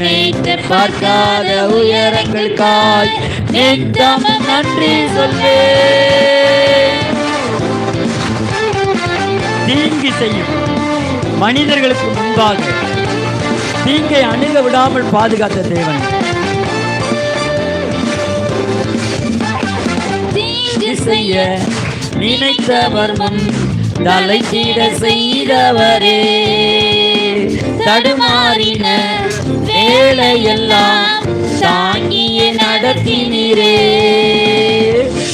நினைத்து பார்க்காத உயரங்களுக்காய் நித்தமும் நன்றி சொல்வே. தீங்கு செய்யும் மனிதர்களுக்கு முன்பாக தீங்கை அணுக விடாமல் பாதுகாத்த தேவன். தீங்கு செய்ய நினைத்தவர் முன் தலைத்திட செய்தவரே. தடுமாறின வேலையெல்லாம் தாங்கியே நடத்தினீரே.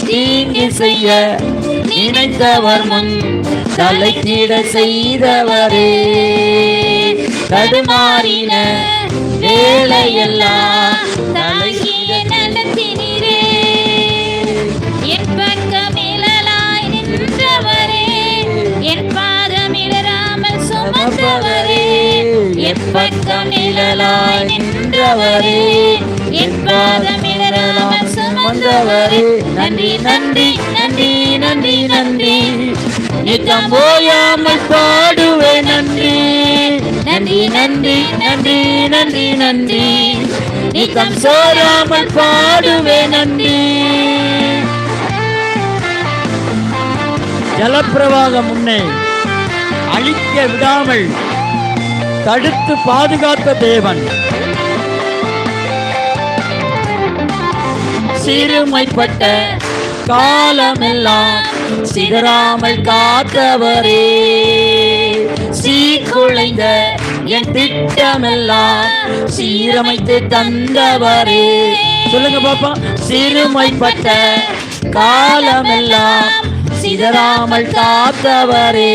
தீங்கு செய்ய நினைத்தவர் முன் தலைத்திட செய்தவரே. தடுமாறின வேலையெல்லாம் என் பக்கமிழலாய் நின்றவரே. என் சுமந்தவரே. நன்றி நன்றி நன்றி நன்றி நன்றி. நித்தம் ஓயாமல் பாடுவேன் நன்றி. நன்றி நன்றி நன்றி நன்றி நன்றி. நித்தம் சோராமல் பாடுவே நன்றி. ஜலப்பிரவாகம் முன்னே அழிக்க விடாமல் தடுத்து பாதுகாத்த தேவன். சிறுமைப்பட்ட காலமெல்லாம் சிதறாமல் காத்தவரே. சீக்குழைந்த என் திட்டமெல்லாம் சீரமைத்து தந்தவரே. சொல்லுங்க பாப்பா. சிறுமைப்பட்ட காலமெல்லாம் சிதறாமல் காத்தவரே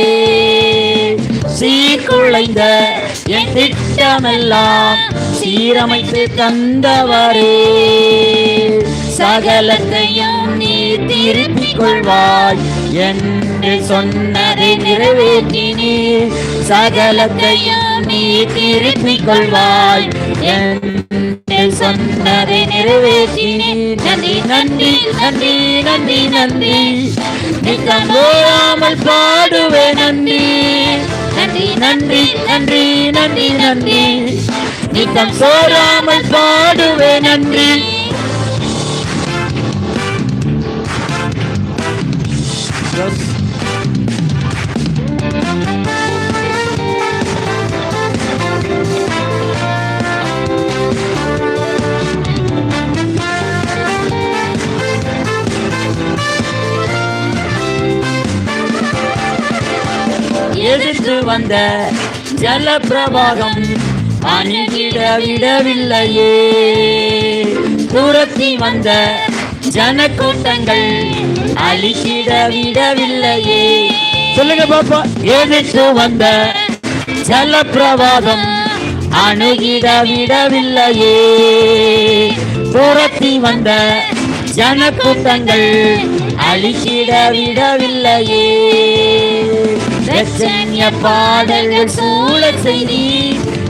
சீர்குலைந்த என் திட்டமெல்லாம் சீரமைத்து தந்தவரே. சகலத்தையும் நீ திருப்பிக் கொள்வாய் என்று சொன்னதை நிறைவேற்றினீர். சகலத்தையும் நீ திருப்பிக் கொள்வாய் என்று சொன்னதை நிறைவேற்றினீர் நன்றி நன்றி நன்றி நன்றி நன்றி. நித்தம் பாடுவே நன்றி. நன்றி நன்றி நன்றி நன்றி நன்றி. நீக்கம் சோராமல் பாடுவே நன்றி. எதிர்த்து வந்த ஜலப்பிரவாகம் அணுகிட விடவில்லையே. துரத்தி வந்த ஜனக்கூட்டங்கள் அழிக்கிட விடவில்லையே. சொல்லுங்க பாப்பா. எதிர்த்து வந்த ஜலப்பிரவாகம் அணுகிட விடவில்லையே. துரத்தி வந்த ஜனக்கூட்டங்கள் அழிக்கிட விடவில்லையே. ரச்சன்ய பாடல்கள் சூழ செய்தி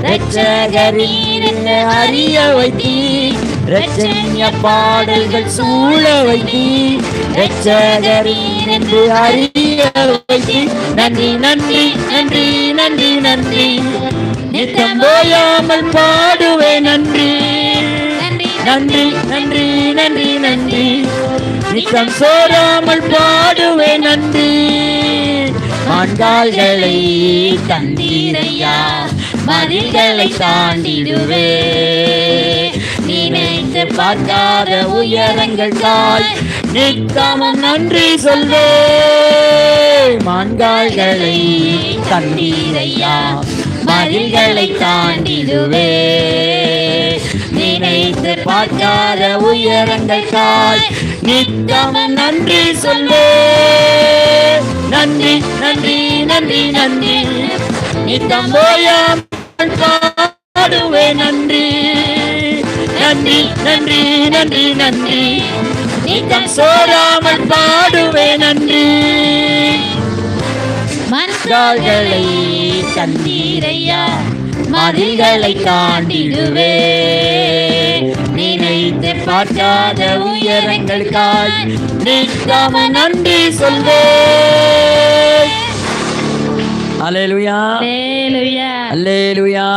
ரட்சகரீர் என்று அறிய வைத்தி ரச்சன்ய பாடல்கள் சூழ வைத்தி ரட்சகரீர் என்று அறிய வைத்தி நன்றி நன்றி நன்றி நன்றி நன்றி. நித்தம் ஓயாமல் பாடுவே நன்றி. நன்றி நன்றி. நன்றி நன்றி நித்தம் சோராமல் பாடுவே நன்றி. மான்கால்களை தந்தீரையா மதில்களை தாண்டிடுவே. நினைத்து பார்க்காத உயரங்கள் தாய் நித்தமும் நன்றி சொல்வே. மான்கால்களை தந்தீரையா மதில்களை தாண்டிடுவே. நினைத்து பார்க்காத உயரங்கள் தாய் நித்தமும் நன்றி சொல்வே. நன்றி நன்றி நன்றி நன்றி. நித்தம் ஓயாமல் பாடுவே நன்றி. நன்றி நன்றி நன்றி நன்றி. நித்தம் சோராமல் பாடுவே நன்றி. மன்றாள்களை தந்தீரையா மதில்களை தாண்டிடுவே நினைத்து பார்க்காத உயரங்களுக்காய் நிற்காம நன்றி சொல்வே. அலேலுயா Hallelujah. அல்லேலுயா.